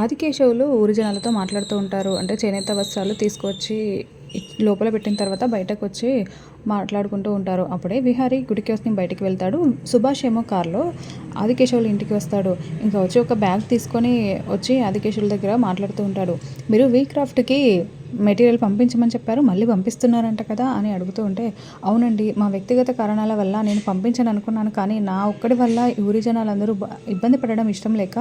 ఆదికేశవులు ఊరి జనాలతో మాట్లాడుతూ ఉంటారు. అంటే చేనేత వస్త్రాలు తీసుకొచ్చి లోపల పెట్టిన తర్వాత బయటకు వచ్చి మాట్లాడుకుంటూ ఉంటారు. అప్పుడే విహారీ గుడికి వస్తే బయటికి వెళ్తాడు. సుభాష్ ఏమో కార్లో ఆదికేశవుల ఇంటికి వస్తాడు. ఇంకా వచ్చి ఒక బ్యాగ్ తీసుకొని వచ్చి ఆదికేశవుల దగ్గర మాట్లాడుతూ ఉంటాడు. మీరు వీ క్రాఫ్ట్కి మెటీరియల్ పంపించమని చెప్పారు. మళ్ళీ పంపిస్తున్నారంట కదా అని అడుగుతూ ఉంటే అవునండి మా వ్యక్తిగత కారణాల వల్ల నేను పంపించను అనుకున్నాను కానీ నా ఒక్కడి వల్ల ఊరి జనాలందరూ ఇబ్బంది పడడం ఇష్టం లేక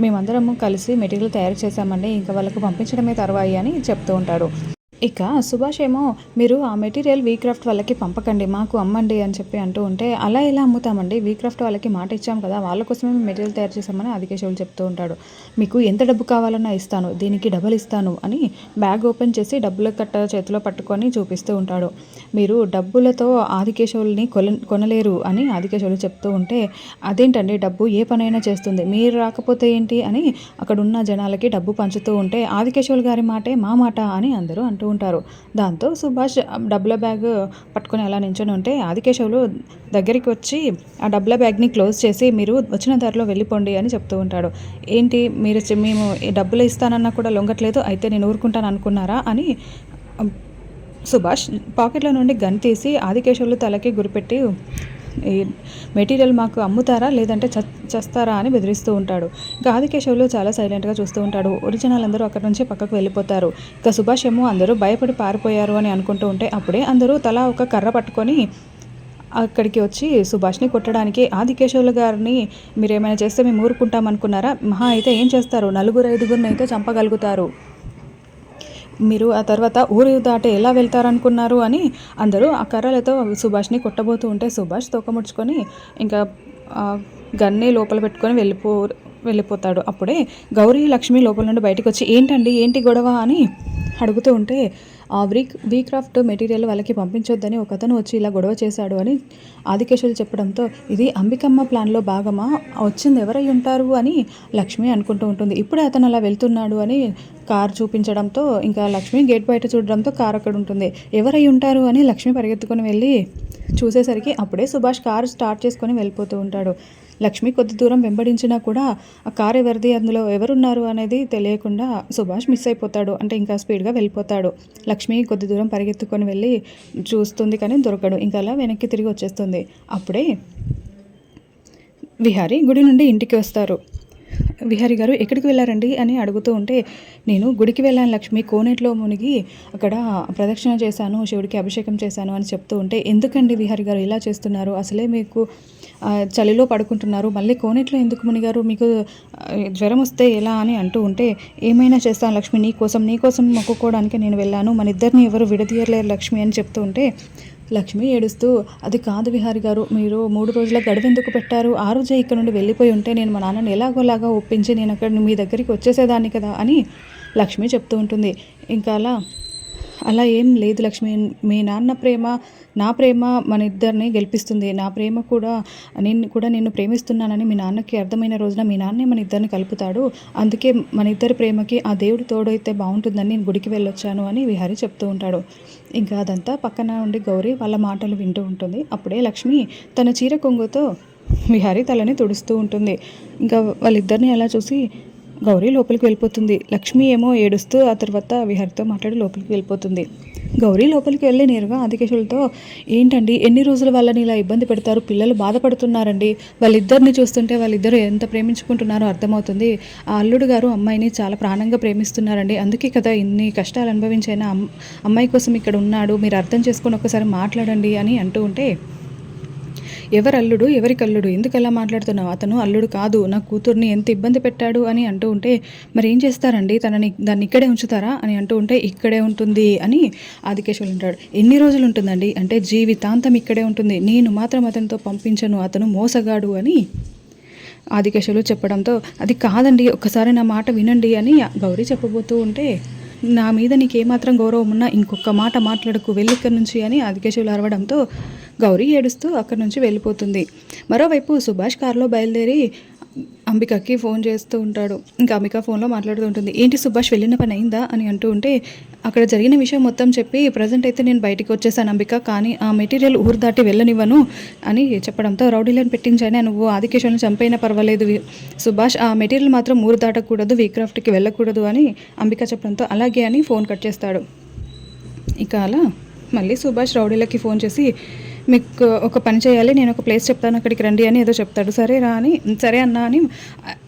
మేమందరము కలిసి మెటీరియల్ తయారు చేశామండి. ఇంకా వాళ్ళకు పంపించడమే తర్వాయి అని చెప్తూ ఉంటాడు ఇక సుభాష్ ఏమో మీరు ఆ మెటీరియల్ వీక్రాఫ్ట్ వాళ్ళకి పంపకండి మాకు అమ్మండి అని చెప్పి అంటూ ఉంటే అలా ఎలా అమ్ముతామండి? వీక్రాఫ్ట్ వాళ్ళకి మాట ఇచ్చాం కదా వాళ్ళ కోసమే మేము మెటీరియల్ తయారు చేసామని అధికేశవులు చెప్తూ ఉంటాడు. మీకు ఎంత డబ్బు కావాలన్నా ఇస్తాను దీనికి డబల్ ఇస్తాను అని బ్యాగ్ ఓపెన్ చేసి డబ్బుల కట్ట చేతిలో పట్టుకొని చూపిస్తూ ఉంటాడు. మీరు డబ్బులతో ఆదికేశవుల్ని కొల కొనలేరు అని ఆదికేశవులు చెప్తూ ఉంటే అదేంటండి డబ్బు ఏ పనైనా చేస్తుంది మీరు రాకపోతే ఏంటి అని అక్కడ ఉన్న జనాలకి డబ్బు పంచుతూ ఉంటే ఆదికేశవులు గారి మాటే మా మాట అని అందరూ అంటూ ఉంటారు. దాంతో సుభాష్ డబ్బుల బ్యాగ్ పట్టుకొని అలా నించొని ఉంటే ఆదికేశవులు దగ్గరికి వచ్చి ఆ డబ్బుల బ్యాగ్ని క్లోజ్ చేసి మీరు వచ్చిన దారిలో వెళ్ళిపోండి అని చెప్తూ ఉంటాడు. ఏంటి? మీరు మేము డబ్బులు ఇస్తానన్నా కూడా లొంగట్లేదు అయితే నేను ఊరుకుంటాను అనుకున్నారా అని సుభాష్ పాకెట్లో నుండి గన్ తీసి ఆదికేశవులు తలకి గురిపెట్టి ఈ మెటీరియల్ మాకు అమ్ముతారా లేదంటే చ చస్తారా అని బెదిరిస్తూ ఉంటాడు. ఇంకా ఆదికేశవులు చాలా సైలెంట్గా చూస్తూ ఉంటాడు. ఒరిజినల్ అందరూ అక్కడ నుంచి పక్కకు వెళ్ళిపోతారు. ఇక సుభాష్ ఏమో అందరూ భయపడి పారిపోయారు అని అనుకుంటూ ఉంటే అప్పుడే అందరూ తలా ఒక కర్ర పట్టుకొని అక్కడికి వచ్చి సుభాష్ని కొట్టడానికి ఆదికేశవులు గారిని మీరు ఏమైనా చేస్తే మేము ఊరుకుంటాం అనుకున్నారా మహా అయితే ఏం చేస్తారు? నలుగురు ఐదుగురిని అయితే చంపగలుగుతారు. మీరు ఆ తర్వాత ఊరు దాటి ఎలా వెళ్తారనుకున్నారు అని అందరూ ఆ కర్రలతో సుభాష్ని కొట్టబోతూ ఉంటే సుభాష్ తోకముడుచుకొని ఇంకా గన్ని లోపల పెట్టుకొని వెళ్ళిపో వెళ్ళిపోతాడు. అప్పుడే గౌరీ లక్ష్మి లోపల నుండి బయటకు వచ్చి ఏంటండి? ఏంటి గొడవ? అని అడుగుతూ ఉంటే ఆ వీక్ వీక్రాఫ్ట్ మెటీరియల్ వాళ్ళకి పంపించొద్దని ఒక అతను వచ్చి ఇలా గొడవ చేశాడు అని ఆదికేశులు చెప్పడంతో ఇది అంబికమ్మ ప్లాన్లో భాగమా? వచ్చింది ఎవరై ఉంటారు? అని లక్ష్మి అనుకుంటూ ఉంటుంది. ఇప్పుడే అతను అలా వెళ్తున్నాడు అని కార్ చూపించడంతో ఇంకా లక్ష్మి గేట్ బయట చూడడంతో కార్ అక్కడ ఉంటుంది. ఎవరై ఉంటారు? అని లక్ష్మి పరిగెత్తుకొని వెళ్ళి చూసేసరికి అప్పుడే సుభాష్ కారు స్టార్ట్ చేసుకొని వెళ్ళిపోతూ ఉంటాడు. లక్ష్మి కొద్ది దూరం వెంబడించినా కూడా ఆ కార్ ఎవరిది అందులో ఎవరున్నారు అనేది తెలియకుండా సుభాష్ మిస్ అయిపోతాడు. అంటే ఇంకా స్పీడ్గా వెళ్ళిపోతాడు. లక్ష్మి కొద్ది దూరం పరిగెత్తుకొని వెళ్ళి చూస్తుంది కానీ దొరకడు. ఇంకా అలా వెనక్కి తిరిగి వచ్చేస్తుంది. అప్పుడే విహారీ గుడి నుండి ఇంటికి వస్తారు. విహారి గారు ఎక్కడికి వెళ్ళారండి? అని అడుగుతూ ఉంటే నేను గుడికి వెళ్ళాను లక్ష్మి కోనేట్లో మునిగి అక్కడ ప్రదక్షిణ చేశాను శివుడికి అభిషేకం చేశాను అని చెప్తూ ఉంటే ఎందుకండి విహారి గారు ఇలా చేస్తున్నారు? అసలే మీకు చలిలో పడుకుంటున్నారు. మళ్ళీ కోనేట్లో ఎందుకు మునిగారు? మీకు జ్వరం వస్తే ఎలా? అని అంటూ ఉంటే ఏమైనా చేస్తాను లక్ష్మి నీ కోసం నీ కోసం మొక్కుకోవడానికి నేను వెళ్ళాను. మన ఇద్దరిని ఎవరు విడదీయలేరు లక్ష్మి అని చెప్తూ ఉంటే లక్ష్మి ఏడుస్తూ అది కాదు విహారి గారు మీరు మూడు రోజుల గడువు ఎందుకు పెట్టారు? ఆ రోజే ఇక్కడ నుండి వెళ్ళిపోయి ఉంటే నేను మా నాన్నని ఎలాగోలాగా ఒప్పించి నేను అక్కడ మీ దగ్గరికి వచ్చేసేదాన్ని కదా అని లక్ష్మి చెప్తూ ఉంటుంది. ఇంకా అలా అలా ఏం లేదు లక్ష్మి. మీ నాన్న ప్రేమ నా ప్రేమ మన ఇద్దరిని గెలిపిస్తుంది. నా ప్రేమ కూడా నేను కూడా నిన్ను ప్రేమిస్తున్నానని మీ నాన్నకి అర్థమైన రోజున మీ నాన్నే మన ఇద్దరిని కలుపుతాడు. అందుకే మన ఇద్దరి ప్రేమకి ఆ దేవుడు తోడైతే బాగుంటుందని నేను గుడికి వెళ్ళొచ్చాను అని విహారి చెప్తూ ఉంటాడు. ఇంకా అదంతా పక్కన ఉండి గౌరీ వాళ్ళ మాటలు వింటూ ఉంటుంది. అప్పుడే లక్ష్మి తన చీర కొంగుతో విహారి తలని తుడుస్తూ ఉంటుంది. ఇంకా వాళ్ళిద్దరిని అలా చూసి గౌరీ లోపలికి వెళ్ళిపోతుంది. లక్ష్మి ఏమో ఏడుస్తూ ఆ తర్వాత విహారితో మాట్లాడి లోపలికి వెళ్ళిపోతుంది. గౌరీ లోపలికి వెళ్ళి నేరుగా ఆదికేశులతో ఏంటండి ఎన్ని రోజులు వాళ్ళని ఇలా ఇబ్బంది పెడతారు? పిల్లలు బాధపడుతున్నారండి. వాళ్ళిద్దరిని చూస్తుంటే వాళ్ళిద్దరు ఎంత ప్రేమించుకుంటున్నారో అర్థమవుతుంది. ఆ అల్లుడు గారు అమ్మాయిని చాలా ప్రాణంగా ప్రేమిస్తున్నారండి. అందుకే కదా ఇన్ని కష్టాలు అనుభవించైనా అమ్- అమ్మాయి కోసం ఇక్కడ ఉన్నాడు. మీరు అర్థం చేసుకొని ఒకసారి మాట్లాడండి అని అంటూ ఉంటే ఎవరు అల్లుడు ఎవరికి అల్లుడు? ఎందుకు అలా మాట్లాడుతున్నావు? అతను అల్లుడు కాదు. నా కూతుర్ని ఎంత ఇబ్బంది పెట్టాడు అని అంటూ ఉంటే మరి ఏం చేస్తారండి? తనని దాన్ని ఇక్కడే ఉంచుతారా? అని అంటూ ఉంటే ఇక్కడే ఉంటుంది అని ఆదికేశ్వరులు అంటాడు ఎన్ని రోజులు ఉంటుందండి? అంటే జీవితాంతం ఇక్కడే ఉంటుంది. నేను మాత్రం అతనితో పంపించను. అతను మోసగాడు అని ఆదికేశవులు చెప్పడంతో అది కాదండి. ఒక్కసారి నా మాట వినండి అని గౌరీ చెప్పబోతూ ఉంటే నా మీద నీకేమాత్రం గౌరవం ఉన్నా ఇంకొక మాట మాట్లాడకు. వెళ్ళి ఇక్కడి నుంచి అని ఆదికేశవులు అరవడంతో గౌరీ ఏడుస్తూ అక్కడి నుంచి వెళ్ళిపోతుంది. మరోవైపు సుభాష్ కారులో బయలుదేరి అంబికకి ఫోన్ చేస్తూ ఉంటాడు. ఇంకా అంబిక ఫోన్లో మాట్లాడుతూ ఉంటుంది. ఏంటి సుభాష్ వెళ్ళిన పని అయిందా? అని అంటూ ఉంటే అక్కడ జరిగిన విషయం మొత్తం చెప్పి ప్రజెంట్ అయితే నేను బయటికి వచ్చేసాను అంబిక కానీ ఆ మెటీరియల్ ఊరు దాటి వెళ్ళనివ్వను అని చెప్పడంతో రౌడీలను పెట్టించానే నువ్వు ఆదికేశ్వరుని చంపైనా పర్వాలేదు. సుభాష్ ఆ మెటీరియల్ మాత్రం ఊరు దాటకూడదు వీక్రాఫ్ట్కి వెళ్ళకూడదు అని అంబిక చెప్పడంతో అలాగే అని ఫోన్ కట్ చేస్తాడు. ఇక అలా మళ్ళీ సుభాష్ రౌడీలకి ఫోన్ చేసి మీకు ఒక పని చేయాలి నేను ఒక ప్లేస్ చెప్తాను అక్కడికి రండి అని ఏదో చెప్తాడు. సరే రా అని సరే అన్నా అని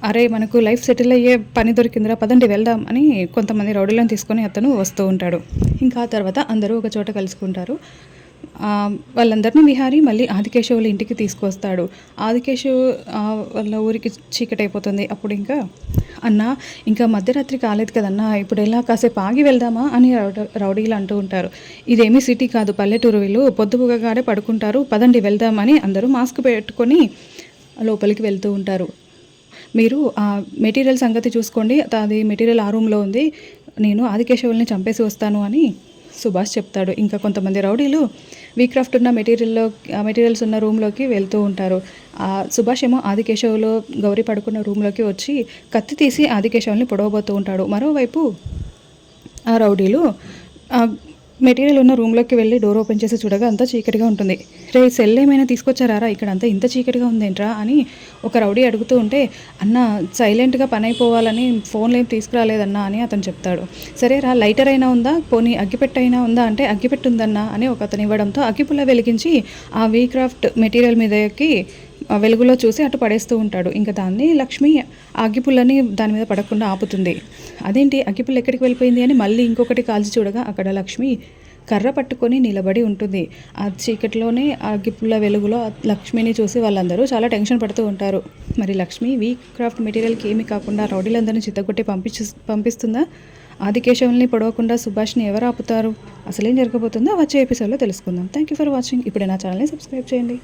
అరే మనకు లైఫ్ సెటిల్ అయ్యే పని దొరికిందిరా పదండి వెళ్దాం అని కొంతమంది రౌడీలను తీసుకొని అతను వస్తూ ఉంటాడు. ఇంకా ఆ తర్వాత అందరూ ఒక చోట కలుసుకుంటారు. వాళ్ళందరినీ విహారి మళ్ళీ ఆదికేశవుల ఇంటికి తీసుకొస్తాడు. ఆదికేశవు వాళ్ళ ఊరికి చీకటైపోతుంది. అప్పుడు ఇంకా అన్న ఇంకా మధ్యరాత్రి కాలేదు కదన్నా ఇప్పుడు ఎలా కాసేపు ఆగి వెళ్దామా అని రౌడీలు అంటూ ఉంటారు. ఇదేమీ సిటీ కాదు పల్లెటూరు వీళ్ళు. పొద్దుపుగాడే పడుకుంటారు. పదండి వెళ్దామని అందరూ మాస్క్ పెట్టుకొని లోపలికి వెళ్తూ ఉంటారు. మీరు ఆ మెటీరియల్ సంగతి చూసుకోండి. అది మెటీరియల్ ఆ రూమ్లో ఉంది. నేను ఆదికేశవుల్ని చంపేసి వస్తాను అని సుభాష్ చెప్తాడు. ఇంకా కొంతమంది రౌడీలు వీక్రాఫ్ట్ ఉన్న మెటీరియల్లో మెటీరియల్స్ ఉన్న రూమ్లోకి వెళ్తూ ఉంటారు. ఆ సుభాష్ ఏమో ఆదికేశవులో గౌరీ పడుకున్న రూమ్లోకి వచ్చి కత్తి తీసి ఆదికేశవుల్ని పొడవబోతూ ఉంటాడు. మరోవైపు ఆ రౌడీలు మెటీరియల్ ఉన్న రూమ్లోకి వెళ్ళి డోర్ ఓపెన్ చేసి చూడగా అంతా చీకటిగా ఉంటుంది. రే సెల్ ఏమైనా తీసుకొచ్చారా ఇక్కడ అంతా ఇంత చీకటిగా ఉందేంట్రా? అని ఒక రౌడీ అడుగుతూ ఉంటే అన్న సైలెంట్గా పని అయిపోవాలని ఫోన్లు ఏం తీసుకురాలేదన్నా? అని అతను చెప్తాడు. సరే రా లైటర్ అయినా ఉందా? పోనీ అగ్గిపెట్టైనా అయినా ఉందా? అంటే అగ్గిపెట్టుందన్నా? అని ఒక అతను ఇవ్వడంతో అగ్గిపుల్ల వెలిగించి ఆ వీక్రాఫ్ట్ మెటీరియల్ మీదకి వెలుగులో చూసి అటు పడేస్తూ ఉంటాడు. ఇంకా దాన్ని లక్ష్మి అగ్గిపుల్లని దాని మీద పడకుండా ఆపుతుంది. అదేంటి? అగ్గిపుల్ల ఎక్కడికి వెళ్ళిపోయింది అని మళ్ళీ ఇంకొకటి కాల్చి చూడగా అక్కడ లక్ష్మి కర్ర పట్టుకొని నిలబడి ఉంటుంది. ఆ చీకటిలోనే అగ్గిపుల్ల వెలుగులో లక్ష్మిని చూసి వాళ్ళందరూ చాలా టెన్షన్ పడుతూ ఉంటారు. మరి లక్ష్మి వీక్ క్రాఫ్ట్ మెటీరియల్కి ఏమీ కాకుండా రౌడీలందరినీ చిత్తగొట్టి పంపించి పంపిస్తుందా? ఆదికేశవుల్ని పొడవకుండా సుభాష్ని ఎవరు ఆపుతారు? అసలేం జరగబోతుందో వచ్చే ఎపిసోడ్లో తెలుసుకుందాం. థ్యాంక్ యూ ఫర్ వాచింగ్ ఇప్పుడే నా ఛానల్ని సబ్స్క్రైబ్ చేయండి.